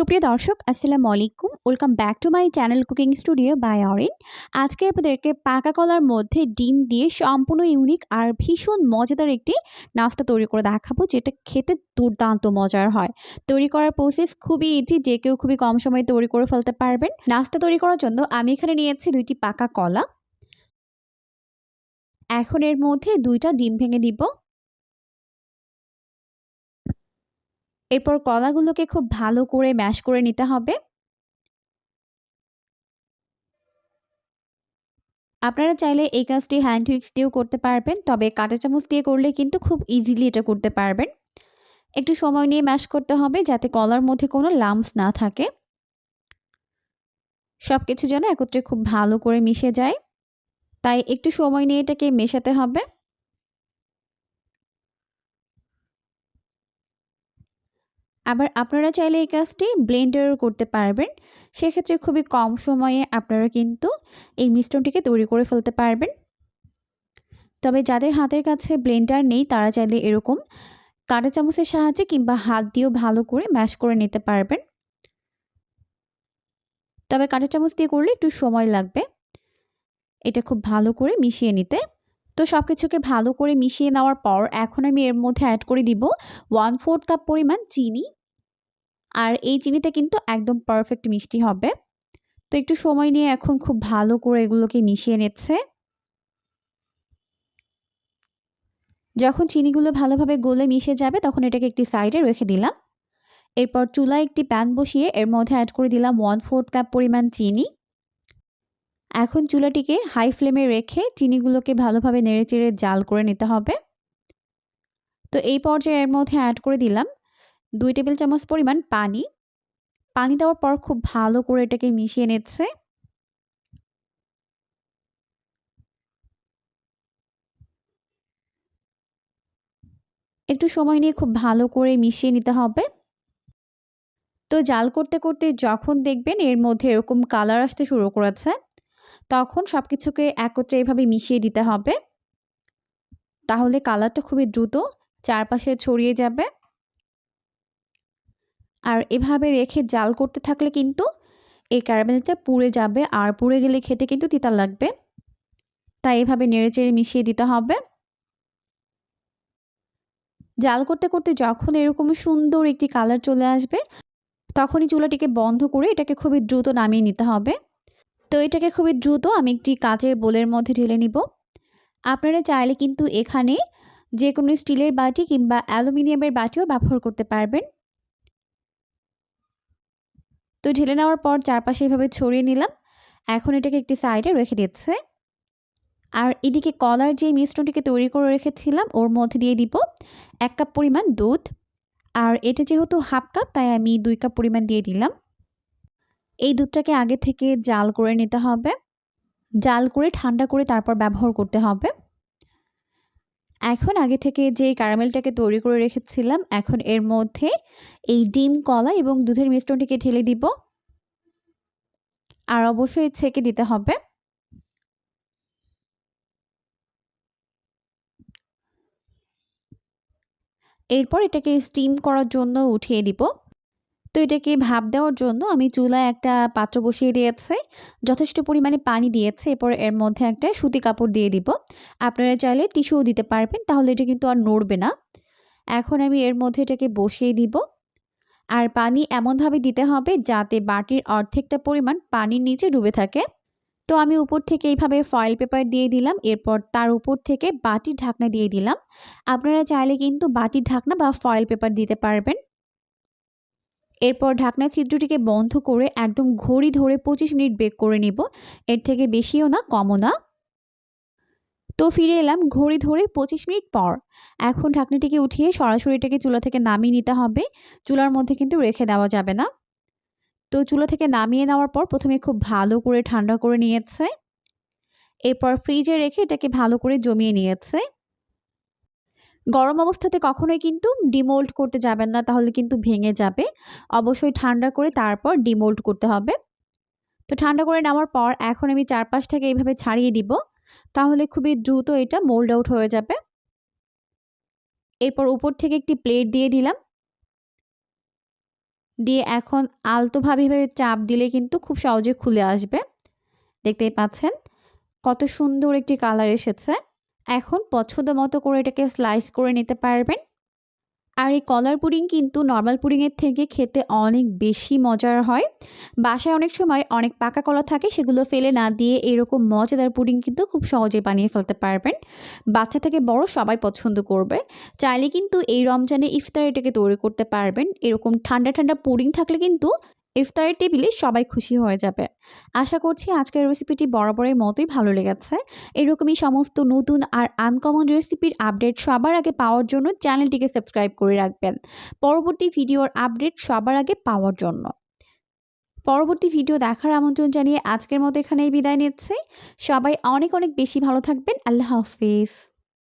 সুপ্রিয় দর্শক, আসসালামু আলাইকুম। Welcome back to my channel cooking studio by Arin আজকে আপনাদেরকে পাকা কলার মধ্যে ডিম দিয়ে সম্পূর্ণ ইউনিক আর ভীষণ মজাদার একটি নাস্তা তৈরি করে দেখাবো, যেটা খেতে দুর্দান্ত মজার হয়। তৈরি করার প্রসেস খুবই ইজি যে কেউ খুবই কম সময়ে তৈরি করে ফেলতে পারবেন। নাস্তা তৈরি করার জন্য আমি এখানে নিয়েছি দুইটি পাকা কলা। এখন এর মধ্যে দুইটা ডিম ভেঙে দিব। এরপর কলাগুলোকে খুব ভালো করে ম্যাশ করে নিতে হবে। আপনারা চাইলে এই কাজটি হ্যান্ড হুইক্স দিয়েও করতে পারবেন, তবে কাঁটা চামচ দিয়ে করলে কিন্তু খুব ইজিলি এটা করতে পারবেন। একটু সময় নিয়ে ম্যাশ করতে হবে যাতে কলার মধ্যে কোনো লামস না থাকে। সব কিছু যেন একত্রে খুব ভালো করে মিশে যায়। তাই একটু সময় নিয়ে এটাকে মেশাতে হবে। আবার আপনারা চাইলে এই কাজটি ব্লেন্ডারও করতে পারবেন। সেক্ষেত্রে খুবই কম সময়ে আপনারা কিন্তু এই মিশ্রণটিকে তৈরি করে ফেলতে পারবেন। তবে যাদের হাতের কাছে ব্লেন্ডার নেই, তারা চাইলে এরকম কাঁটা চামচের সাহায্যে কিংবা হাত দিয়েও ভালো করে ম্যাশ করে নিতে পারবেন। তবে কাঁটা চামচ দিয়ে করলে একটু সময় লাগবে। এটা খুব ভালো করে মিশিয়ে নিতে। তো সব কিছুকে ভালো করে মিশিয়ে নেওয়ার পর এখন আমি এর মধ্যে অ্যাড করে দিব ওয়ান ফোর্থ কাপ পরিমাণ চিনি। আর এই চিনিতে কিন্তু একদম পারফেক্ট মিষ্টি হবে। তো একটু সময় নিয়ে এখন খুব ভালো করে এগুলোকে মিশিয়ে নিচ্ছে। যখন চিনিগুলো ভালোভাবে গলে মিশে যাবে তখন এটাকে একটি সাইডে রেখে দিলাম। এরপর চুলায় একটি প্যান বসিয়ে এর মধ্যে অ্যাড করে দিলাম ওয়ান ফোর্থ কাপ পরিমাণ চিনি। এখন চুলাটিকে হাই ফ্লেমে রেখে চিনিগুলোকে ভালোভাবে নেড়েচেড়ে জাল করে নিতে হবে। তো এই পর্যায়ে এর মধ্যে অ্যাড করে দিলাম দুই টেবিল চামচ পরিমাণ পানি। পানি দেওয়ার পর খুব ভালো করে এটাকে মিশিয়ে নিচ্ছে। একটু সময় নিয়ে খুব ভালো করে মিশিয়ে নিতে হবে। তো জাল করতে করতে যখন দেখবেন এর মধ্যে এরকম কালার আসতে শুরু করেছে, তখন সব কিছুকে একত্রে এভাবে মিশিয়ে দিতে হবে। তাহলে কালারটা খুবই দ্রুত চারপাশে ছড়িয়ে যাবে। আর এভাবে রেখে জাল করতে থাকলে কিন্তু এই ক্যারামেলটা পুড়ে যাবে আর পুড়ে গেলে খেতে কিন্তু তিতা লাগবে। তাই এভাবে নেড়েচেড়ে মিশিয়ে দিতে হবে। জাল করতে করতে যখন এরকম সুন্দর একটি কালার চলে আসবে, তখনই চুলাটিকে বন্ধ করে এটাকে খুবই দ্রুত নামিয়ে নিতে হবে। তো এটাকে খুবই দ্রুত আমি একটি কাচের বোলের মধ্যে ঢেলে নিব। আপনারা চাইলে কিন্তু এখানে যে কোনো স্টিলের বাটি কিংবা অ্যালুমিনিয়ামের বাটিও ব্যবহার করতে পারবেন। তো ঢেলে নেওয়ার পর চারপাশে এভাবে ছড়িয়ে নিলাম। এখন এটাকে একটি সাইডে রেখে দিচ্ছে। আর এদিকে কলার যে মিশ্রণটিকে তৈরি করে রেখেছিলাম, ওর মধ্যে দিয়ে দিব এক কাপ পরিমাণ দুধ। আর এটা যেহেতু হাফ কাপ তাই আমি দুই কাপ পরিমাণ দিয়ে দিলাম। এই দুধটাকে আগে থেকে জাল করে নিতে হবে। জাল করে ঠান্ডা করে তারপর ব্যবহার করতে হবে। এখন আগে থেকে যে ক্যারামেলটাকে তৈরি করে রেখেছিলাম, এখন এর মধ্যে এই ডিম, কলা এবং দুধের মিশ্রণটিকে ঢেলে দিব। আর অবশ্যই ছেঁকে দিতে হবে। এরপর এটাকে স্টিম করার জন্য উঠিয়ে দিব। তো এটাকে ভাপ দেওয়ার জন্য আমি চুলায় একটা পাত্র বসিয়ে দিয়েছি। যথেষ্ট পরিমাণে পানি দিয়েছে। এরপর এর মধ্যে একটা সুতি কাপড় দিয়ে দিব। আপনারা চাইলে টিস্যুও দিতে পারবেন, তাহলে এটা কিন্তু আর নড়বে না। এখন আমি এর মধ্যে এটাকে বসিয়ে দিব। আর পানি এমনভাবে দিতে হবে যাতে বাটির অর্ধেকটা পরিমাণ পানির নিচে ডুবে থাকে। তো আমি উপর থেকে এইভাবে ফয়েল পেপার দিয়ে দিলাম। এরপর তার উপর থেকে বাটির ঢাকনা দিয়ে দিলাম। আপনারা চাইলে কিন্তু বাটির ঢাকনা বা ফয়েল পেপার দিতে পারবেন। এরপর ঢাকনা ছিদ্রটিকে বন্ধ করে একদম ঘড়ি ধরে পঁচিশ মিনিট বেক করে নিব। এর থেকে বেশিও না, কমও না। তো ফিরে এলাম ঘড়ি ধরে পঁচিশ মিনিট পর। এখন ঢাকনাটিকে উঠিয়ে সরাসরি এটাকে চুলা থেকে নামিয়ে নিতে হবে। চুলার মধ্যে কিন্তু রেখে দেওয়া যাবে না। তো চুলা থেকে নামিয়ে নেওয়ার পর প্রথমে খুব ভালো করে ঠান্ডা করে নিয়েছে। এরপর ফ্রিজে রেখে এটাকে ভালো করে জমিয়ে নিয়েছে। গরম অবস্থাতে কখনোই কিন্তু ডিমোল্ড করতে যাবেন না, তাহলে কিন্তু ভেঙে যাবে। অবশ্যই ঠান্ডা করে তারপর ডিমোল্ড করতে হবে। তো ঠান্ডা করে নেওয়ার পর এখন আমি চারপাশটাকে এইভাবে ছাড়িয়ে দিব, তাহলে খুবই দ্রুত এটা মোল্ড আউট হয়ে যাবে। এরপর উপর থেকে একটি প্লেট দিয়ে দিলাম। দিয়ে এখন আলতোভাবে এভাবে চাপ দিলে কিন্তু খুব সহজে খুলে আসবে। দেখতেই পাচ্ছেন? কত সুন্দর একটি কালার এসেছে। এখন পছন্দ মতো করে এটাকে স্লাইস করে নিতে পারবেন। আর এই কলার পুডিং কিন্তু নর্মাল পুডিংয়ের থেকে খেতে অনেক বেশি মজার হয়। বাসায় অনেক সময় অনেক পাকা কলা থাকে, সেগুলো ফেলে না দিয়ে এরকম মজাদার পুডিং কিন্তু খুব সহজে বানিয়ে ফেলতে পারবেন। বাচ্চা থেকে বড় সবাই পছন্দ করবে। চাইলে কিন্তু এই রমজানে ইফতার এটাকে তৈরি করতে পারবেন। এরকম ঠান্ডা ঠান্ডা পুডিং থাকলে কিন্তু ইফতারের টেবিলে সবাই খুশি হয়ে যাবে। আশা করছি আজকের রেসিপিটি বরাবরের মতোই ভালো লেগেছে। এরকমই সমস্ত নতুন আর আনকমন রেসিপির আপডেট সবার আগে পাওয়ার জন্য চ্যানেলটিকে সাবস্ক্রাইব করে রাখবেন। পরবর্তী ভিডিওর আপডেট সবার আগে পাওয়ার জন্য। পরবর্তী ভিডিও দেখার আমন্ত্রণ জানিয়ে আজকের মতো এখানেই বিদায় নিচ্ছি। সবাই অনেক অনেক বেশি ভালো থাকবেন। আল্লাহ হাফিজ।